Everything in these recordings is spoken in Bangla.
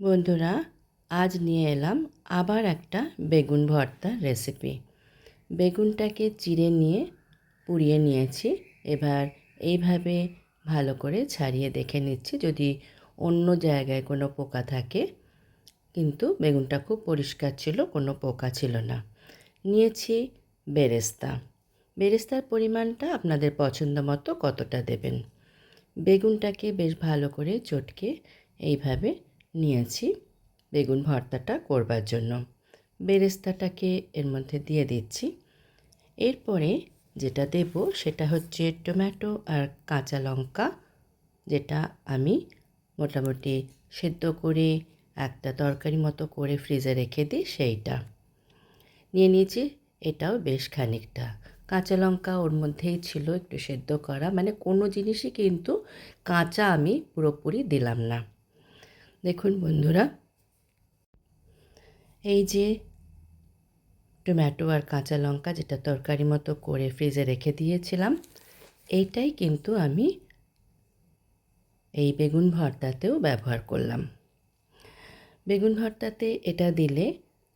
বন্ধুরা, আজ নিয়ে এলাম আবার একটা বেগুন ভর্তা রেসিপি বেগুনটাকে চিড়ে নিয়ে পুড়িয়ে নিয়েছি। এবার এইভাবে ভালো করে ছাড়িয়ে দেখে নিচ্ছি। যদি অন্য জায়গায় কোনো পোকা থাকে, কিন্তু বেগুনটা খুব পরিষ্কার ছিল, কোনো পোকা ছিল না। নিয়েছি বেরেস্তা। বেরেস্তার পরিমাণটা আপনাদের পছন্দ মতো কতটা দেবেন? বেগুনটাকে বেশ ভালো করে চটকে এইভাবে নিয়েছি বেগুন ভর্তাটা করবার জন্য। বেরেস্তাটাকে এর মধ্যে দিয়ে দিচ্ছি। এরপরে যেটা দেব সেটা হচ্ছে টমেটো আর কাঁচা লঙ্কা, যেটা আমি মোটামুটি সেদ্ধ করে একটা তরকারি মতো করে ফ্রিজে রেখে দিই সেইটা। নিয়ে নিয়েছি, এটাও বেশ খানিকটা। কাঁচা লঙ্কা ওর মধ্যেই ছিল একটু সেদ্ধ করা মানে কোনো জিনিসই কিন্তু কাঁচা আমি পুরোপুরি দিলাম না। দেখুন বন্ধুরা, এই যে টমেটো আর কাঁচা লঙ্কা যেটা তরকারি মতো করে ফ্রিজে রেখে দিয়েছিলাম, এইটাই কিন্তু আমি এই বেগুন ভর্তাতেও ব্যবহার করলাম। বেগুন ভর্তাতে এটা দিলে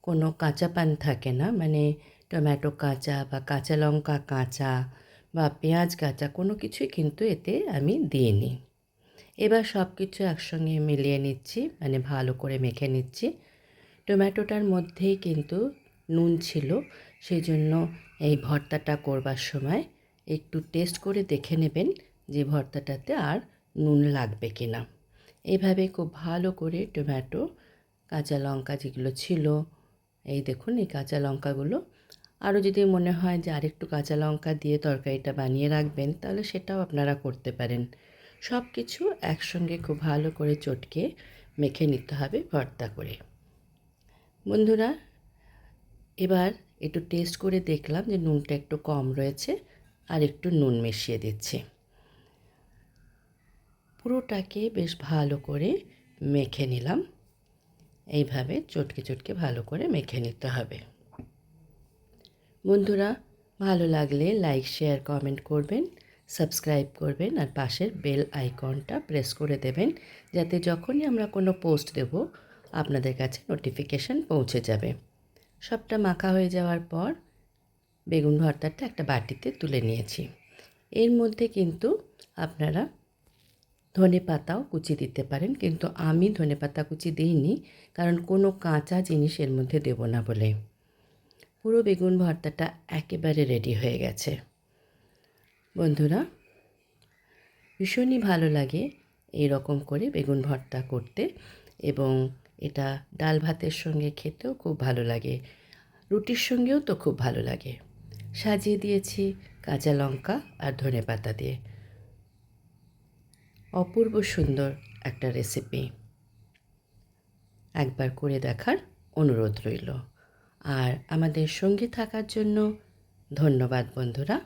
কোনো কাঁচা পান থাকে না মানে টমেটো কাঁচা বা কাঁচা লঙ্কা কাঁচা বা পেঁয়াজ কাঁচা কোনো কিছুই কিন্তু এতে আমি দিইনি। এবার সব কিছু একসঙ্গে মিলিয়ে নিচ্ছি মানে ভালো করে মেখে নিচ্ছি। টমেটোটার মধ্যেই কিন্তু নুন ছিল সেই জন্য এই ভর্তাটা করবার সময় একটু টেস্ট করে দেখে নেবেন যে ভর্তাটাতে আর নুন লাগবে কি না এইভাবে খুব ভালো করে টমেটো, কাঁচা লঙ্কা যেগুলো ছিল, এই দেখুন, এই কাঁচা লঙ্কাগুলো। আরও যদি মনে হয় যে আরেকটু কাঁচা লঙ্কা দিয়ে তরকারিটা বানিয়ে রাখবেন, তাহলে সেটাও আপনারা করতে পারেন। সব কিছু একসঙ্গে খুব ভালো করে চটকে মেখে নিতে হবে ভর্তা করে। বন্ধুরা, এবার একটু টেস্ট করে দেখলাম যে নুনটা একটু কম রয়েছে আর একটু নুন মিশিয়ে দিচ্ছি। পুরোটাকে বেশ ভালো করে মেখে নিলাম। এইভাবে চটকে চটকে ভালো করে মেখে নিতে হবে। বন্ধুরা, ভালো লাগলে লাইক শেয়ার কমেন্ট করবেন। সাবস্ক্রাইব করবেন আর পাশের বেল আইকনটা প্রেস করে দেবেন যাতে যখনই আমরা কোনো পোস্ট দেব, আপনাদের কাছে নোটিফিকেশান পৌঁছে যাবে। সবটা মাখা হয়ে যাওয়ার পর বেগুন ভর্তাটা একটা বাটিতে তুলে নিয়েছি। এর মধ্যে কিন্তু আপনারা ধনে পাতাও কুচি দিতে পারেন, কিন্তু আমি ধনে পাতা কুচি দিইনি, কারণ কোনো কাঁচা জিনিস এর মধ্যে দেব না বলে। পুরো বেগুন ভর্তাটা একেবারে রেডি হয়ে গেছে। বন্ধুরা, ভীষণই ভালো লাগে এই রকম করে বেগুন ভর্তা করতে এবং এটা ডাল ভাতের সঙ্গে খেতেও খুব ভালো লাগে। রুটির সঙ্গেও তো খুব ভালো লাগে। সাজিয়ে দিয়েছি কাঁচা লঙ্কা আর ধনে পাতা দিয়ে। অপূর্ব সুন্দর একটা রেসিপি একবার করে দেখার অনুরোধ রইল। আর আমাদের সঙ্গে থাকার জন্য ধন্যবাদ বন্ধুরা।